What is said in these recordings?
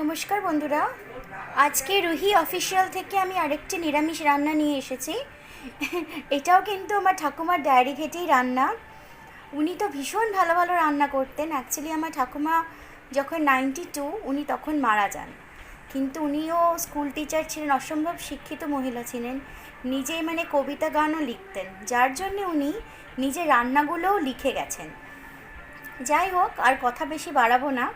নমস্কার বন্ধুরা। আজকে রুহি অফিসিয়াল থেকে আমি আরেকটি নিরামিষ রান্না নিয়ে এসেছি। এটাও কিন্তু আমার ঠাকুমার ডায়েরি ঘেটেই রান্না। উনি তো ভীষণ ভালো ভালো রান্না করতেন। অ্যাকচুয়ালি আমার ঠাকুমা যখন নাইনটি টু উনি তখন মারা যান। কিন্তু উনিও স্কুল টিচার ছিলেন, অসম্ভব শিক্ষিত মহিলা ছিলেন। নিজেই মানে কবিতা গানও লিখতেন। যার জন্য উনি নিজের রান্নাগুলোও লিখে গেছেন। যাই হোক, আর কথা বেশি বাড়াবো না।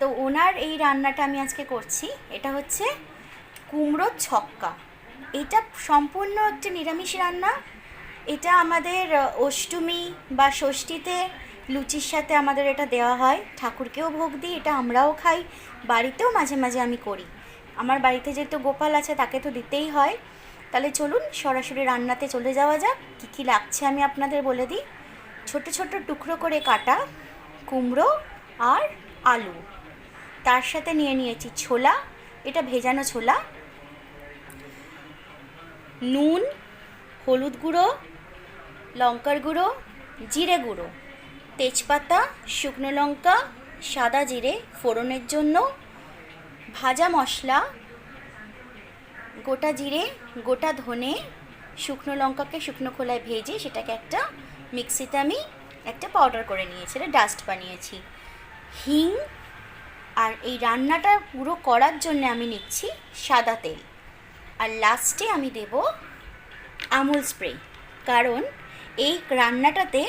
তো ওনার এই রান্নাটা আমি আজকে করছি। এটা হচ্ছে কুমড়োর ছক্কা। এটা সম্পূর্ণ একটি নিরামিষ রান্না। এটা আমাদের অষ্টমী বা ষষ্ঠীতে লুচির সাথে আমাদের এটা দেওয়া হয়। ঠাকুরকেও ভোগ দিই, এটা আমরাও খাই। বাড়িতেও মাঝে মাঝে আমি করি। আমার বাড়িতে যেহেতু গোপাল আছে, তাকে তো দিতেই হয়। তাহলে চলুন, সরাসরি রান্নাতে চলে যাওয়া যাক। কী কী লাগছে আমি আপনাদের বলে দিই। ছোট ছোট টুকরো করে কাটা কুমড়ো আর আলু। তার সাথে নিয়ে নিয়েছি ছোলা, এটা ভেজানো ছোলা। নুন, হলুদ গুঁড়ো, লঙ্কার গুঁড়ো, জিরে গুঁড়ো, তেজপাতা, শুকনো লঙ্কা, সাদা জিরে ফোড়নের জন্য, ভাজা মশলা, গোটা জিরে, গোটা ধনে, শুকনো লঙ্কাকে শুকনো খোলায় ভেজে সেটাকে একটা মিক্সিতে আমি একটা পাউডার করে নিয়েছি, এটা ডাস্ট বানিয়েছি। হিং আর এই রান্নাটা পুরো করার জন্য আমি নিচ্ছি সাদা তেল। আর লাস্টে আমি দেব আমুল স্প্রে কারণ এই রান্নাটাতে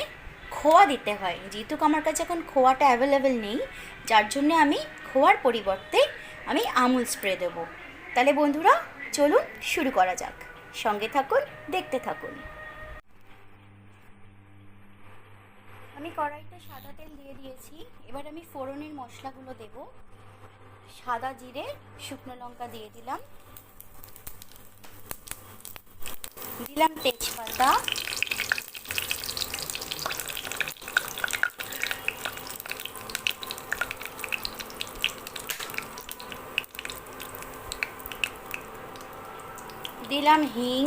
খোয়া দিতে হয়। যেহেতু আমার কাছে এখন খোয়াটা অ্যাভেলেবেল নেই, যার জন্য আমি খোয়ার পরিবর্তে আমি আমুল স্প্রে দেব। তাহলে বন্ধুরা, চলুন শুরু করা যাক। সঙ্গে থাকুন, দেখতে থাকুন। আমি কড়াইতে সাদা তেল দিয়ে দিয়েছি। এবার আমি ফোড়নের মশলাগুলো দেব। সাদা জিরে, শুকনো লঙ্কা দিয়ে দিলাম। দিলাম তেজপাতা। দিলাম হিং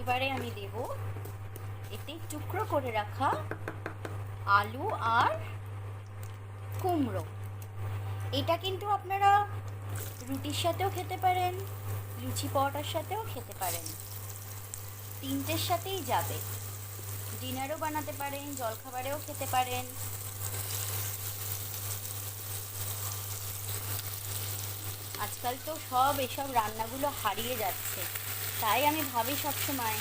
এবারে আমি দেব এতে টুকরো করে রাখা আলু আর কুমড়ো। এটা কিন্তু আপনারা রুটির সাথেও খেতে পারেন, লুচি পরোটার সাথেও খেতে পারেন। তিনটের সাথেই যাবে। ডিনারও বানাতে পারেন, জলখাবারেও খেতে পারেন। আজকাল তো সব এসব রান্নাগুলো হারিয়ে যাচ্ছে। তাই আমি ভাবি সবসময়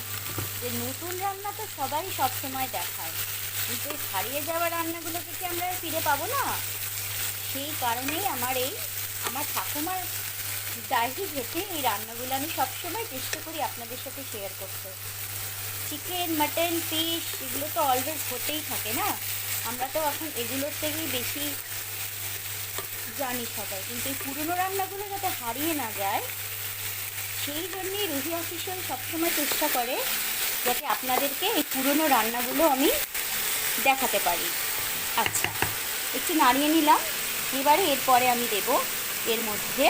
যে নতুন রান্না তো সবাই সবসময় দেখায়। কিন্তু হারিয়ে যাওয়া রান্নাগুলোকে কি আমরা ফিরে পাবো না। সেই কারণেই আমার এই, আমার ঠাকুমার ডায়েরি ঘেটে এই রান্নাগুলো আমি সবসময় চেষ্টা করি আপনাদের সাথে শেয়ার করতে। চিকেন মাটন ফিশ এগুলো তো অলওয়েজ হতেই থাকে না? আমরা তো এখন এগুলোর থেকেই বেশি জানি সবাই। কিন্তু এই পুরনো রান্নাগুলো যাতে হারিয়ে না যায়, সেই জন্যই রুহি অফিসিয়াল সবসময় চেষ্টা করে যাতে আপনাদেরকে এই পুরনো রান্নাগুলো আমি দেখাতে পারি। আচ্ছা একটু নাড়িয়ে নিলাম। এবারে এরপরে আমি দেব এর মধ্যে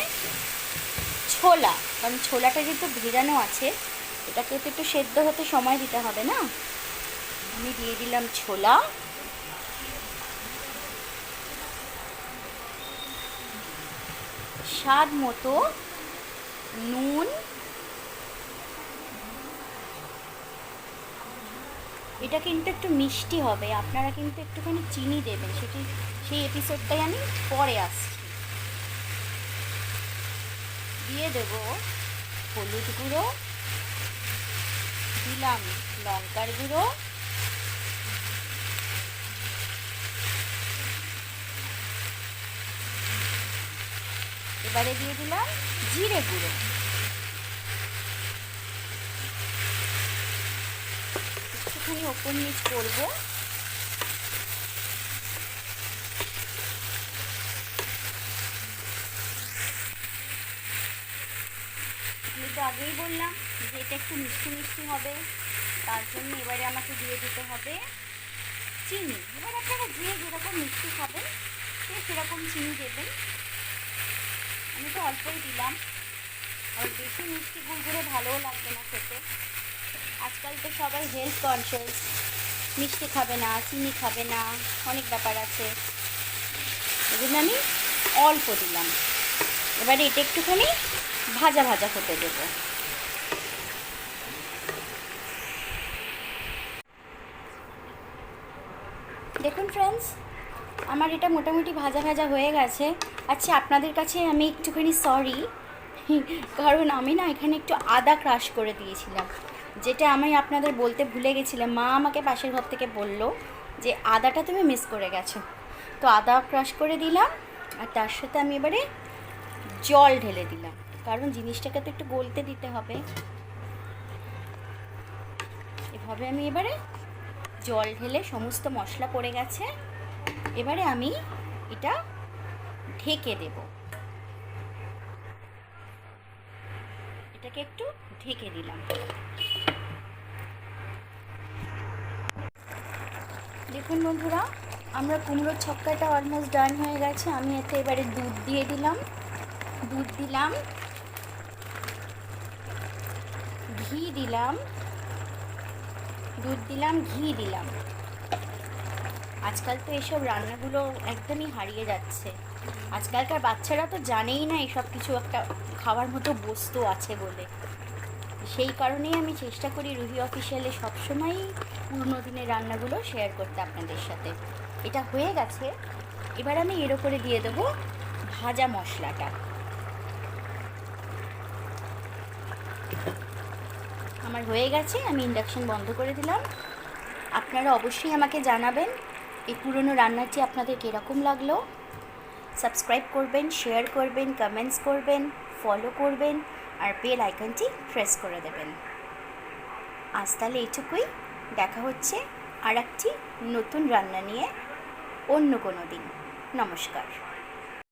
ছোলা। কারণ ছোলাটা যেহেতু ভেজানো আছে, এটাকে তো একটু সেদ্ধ হতে সময় দিতে হবে না? আমি দিয়ে দিলাম ছোলা। স্বাদ মতো নুন এটা কিন্তু একটু মিষ্টি হবে, আপনারা কিন্তু একটুখানি চিনি দেবেন, সেটি, সেই এপিসোডটাই আমি পরে আসছি। দিয়ে দেব হলুদ গুঁড়ো, দিলাম লঙ্কার গুঁড়ো। এবারে দিয়ে দিলাম জিরে গুঁড়ো। একটুখানি ওপর নিচ করব। আমি তো আগেই বললাম যে এটা একটু মিষ্টি মিষ্টি হবে, তার জন্য এবারে আমাকে দিয়ে দিতে হবে চিনি। এবার আপনারা যে যেরকম মিষ্টি খাবেন, সে সেরকম চিনি দেবেন। আমি তো অল্পই দিলাম, আর বেশি মিষ্টি গুড়গুড়ো ভালোও লাগবে না খেতে। আজকাল তো সবাই হেলথ কনসিয়াস মিষ্টি খাবে না, চিনি খাবে না, অনেক ব্যাপার আছে। এই আমি অল্প দিলাম। এবারে এটা একটুখানি ভাজা ভাজা হতে দেবো। দেখুন ফ্রেন্ডস আমার এটা মোটামুটি ভাজা ভাজা হয়ে গেছে। আচ্ছা আপনাদের কাছে আমি একটুখানি সরি কারণ আমি না এখানে একটু আদা ক্রাশ করে দিয়েছিলাম। যেটা আমি আপনাদের বলতে ভুলে গেছিলাম, মা আমাকে পাশের ঘর থেকে বলল যে আদাটা তুমি মিস করে গেছো। তো আদা ক্রাশ করে দিলাম, আর তার সাথে আমি এবারে জল ঢেলে দিলাম। কারণ জিনিসটাকে তো একটু গলতে দিতে হবে। এভাবে আমি এবারে জল ঢেলে সমস্ত মশলা পড়ে গেছে। এবারে আমি এটা ঢেকে দেব। এটাকে একটু ঢেকে দিলাম। দেখুন বন্ধুরা, আমরা কুমড়োর ছক্কাটা অলমোস্ট ডান হয়ে গেছে। আমি এতে এবারে দুধ দিয়ে দিলাম। দুধ দিলাম। ঘি দিলাম। দুধ দিলাম, ঘি দিলাম। আজকাল তো এসব রান্নাগুলো একদমই হারিয়ে যাচ্ছে। আজকালকার বাচ্চারা তো জানেই না এসব কিছু একটা খাওয়ার মতো বস্তু আছে বলে। সেই কারণেই আমি চেষ্টা করি রুহি অফিসিয়ালে সবসময়ই পুরনো দিনের রান্নাগুলো শেয়ার করতে আপনাদের সাথে। এটা হয়ে গেছে। এবার আমি এর ওপরে দিয়ে দেবো ভাজা মশলাটা। আমার হয়ে গেছে, আমি ইন্ডাকশন বন্ধ করে দিলাম। আপনারা অবশ্যই আমাকে জানাবেন, এই পুরনো রান্নাটি আপনাদের কীরকম লাগল। সাবস্ক্রাইব করবেন, শেয়ার করবেন কমেন্টস করবেন ফলো করবেন আর বেল আইকনটি প্রেস করে দেবেন। আজ তাহলে এইটুকুই। দেখা হচ্ছে আর একটি নতুন রান্না নিয়ে অন্য কোনো দিন। নমস্কার।